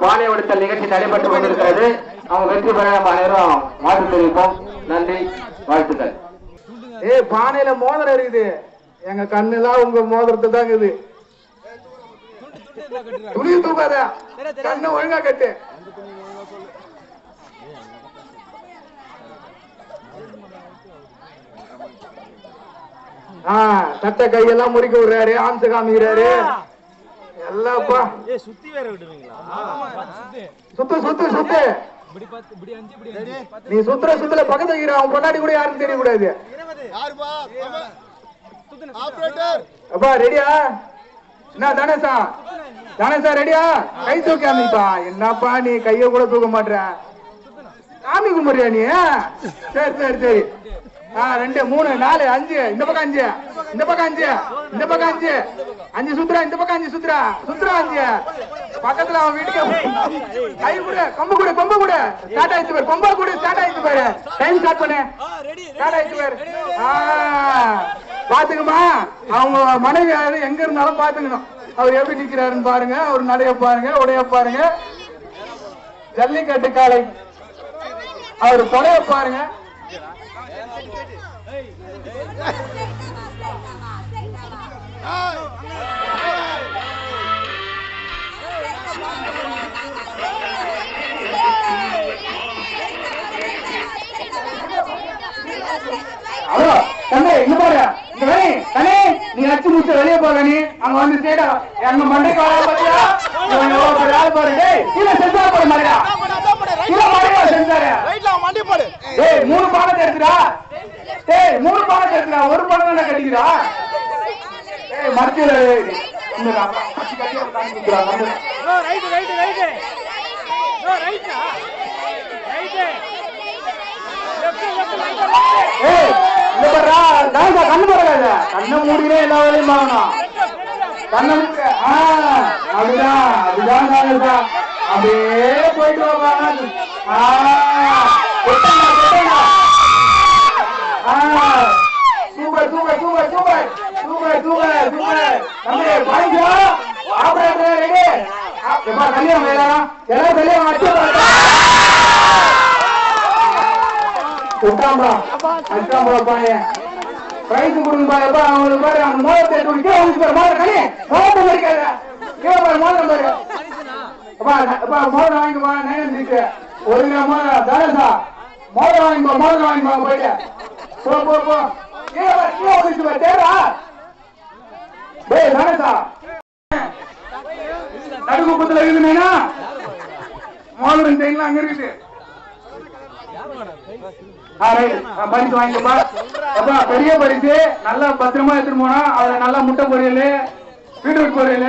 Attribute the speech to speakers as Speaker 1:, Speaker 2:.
Speaker 1: பானை உடைத்தல் நிகழ்ச்சி நடைபெற்று கொண்டிருக்கிறது. அவங்க வெற்றி பெற நம்ம அனைவரும் வாழ்த்து தெரிவிப்போம். நன்றி வாழ்த்துக்கள்.
Speaker 2: ஏய் பானையில மோதிரம் இருக்குது. எங்க கண்ணுலாம் உங்க மோதிரத்தை தான் இருக்குது துணி தூக்காத. கண்ணு ஒழுங்கா கட்டு. ஆஹ் தட்டை கையெல்லாம் முறிக்க விடுறாரு ஆம்சு காமிக்கிறாரு எல்லாப்பா
Speaker 3: ஏய் சுத்தி வேற விடுவீங்களா?
Speaker 2: சுத்து. சுத்து சுத்து நீ சுத்துற சுத்துல பக்கத்துல இருக்கிற அவன் பொண்டாடி கூட யாருக்கும் தெரியக்கூடாது. அப்பா ரெடியா? என்ன தனேசா தனேசா ரெடியா? கை தூக்கி காமிப்பா என்னப்பா நீ கைய கூட தூக்க மாட்ற? காமி கும்பிடுறியா நீ? சரி சரி சரி. ரெண்டு மூணு நாலு அஞ்சு. இந்த பக்கம் அஞ்சு. இந்த பக்கம் அஞ்சு. இந்த பக்கம் அஞ்சு. அஞ்சு சுத்துறா இந்த பக்கம் அஞ்சு சுத்துறா. சுத்துறா அஞ்சு. பக்கத்துல அவன் வீட்டுக்கு கை கூட கொம்பு கூட கொம்பு கூட. ஸ்டார்ட் ஆயிடுச்சு பாரு. கொம்பா கூட ஸ்டார்ட் ஆயிடுச்சு பாரு. டைம் ஸ்டார்ட் பண்ணு. ஸ்டார்ட் ஆயிடுச்சு பாரு. ஆ, பாத்துக்குமா அவங்க மனைவி எங்க இருந்தாலும் பாத்துக்கணும். அவர் எப்படி நிக்கிறாருன்னு பாருங்க. அவர் நடைய பாருங்க உடைய பாருங்க. ஜல்லிக்கட்டு காலை. அவர் தொடைய பாருங்க. ஹலோ தம்பி இங்க பாரு இங்க வேணி கனி நீ அச்சு முடிச்சு வெளியே போக அங்க வந்து சேடா எங்க மண்டைக்கு வர பாத்தியா? எவ்வளவு பெரிய ஆள் பாரு. டேய் கீழே மாடியா சென்சார் டேய் மூணு பானத்தை எடுத்துடா டேய் மூணு பானத்தை எடுத்துடா ஒரு கட்டிக்கிறா டேய் மத்தியில இந்த அச்சு கட்டி ஒரு காணி கொடுக்குறா வந்து.
Speaker 3: ரைட் ரைட் ரைட் ரைட்னா ரைட் லெஃப்ட் லெஃப்ட் ரைட்
Speaker 2: ஏய் இந்த பாருடா தாசா கண்ணு பாருங்க கண்ணை மூடினே எல்லா வேலையும் பார்க்கணும் கண்ணை மூடு ஆ அப்படிதான் அப்படிதான் தாசா அப்படியே போயிட்டு வாங்க ஆ. கல்யாணம் எல்லாரும் விட்டாம்பா அடிச்சாம்பா பையன் பிரைஸ் கொடுங்க எப்பா அவங்களுக்கு பாரு அந்த மோதத்தை எடுத்து கீழே வந்து பாரு மோதிரம் கனி மோதத்தை மறிக்காத கீழே பாரு மோதிரம் பாரு. அப்பா அப்பா மோதிரம் வாங்கிப்பா நேரம் ஒரு கிலோ மோதிரம் தரசா மோதிரம் வாங்கிப்பா மோதிரம் வாங்கிப்பா போயிட்டு. போ போ போ. கீழே பாரு கீழே வந்துச்சு பாரு டேய் தரசா மோதிரம் செயின்லாம் அங்க இருக்குது. பரிசு வாங்கிக்கப்பா. அப்பா பெரிய பரிசு. நல்லா பத்திரமா எடுத்துட்டு போனா அதுல நல்லா முட்டை பொரியல் பீட்ரூட் பொரியல்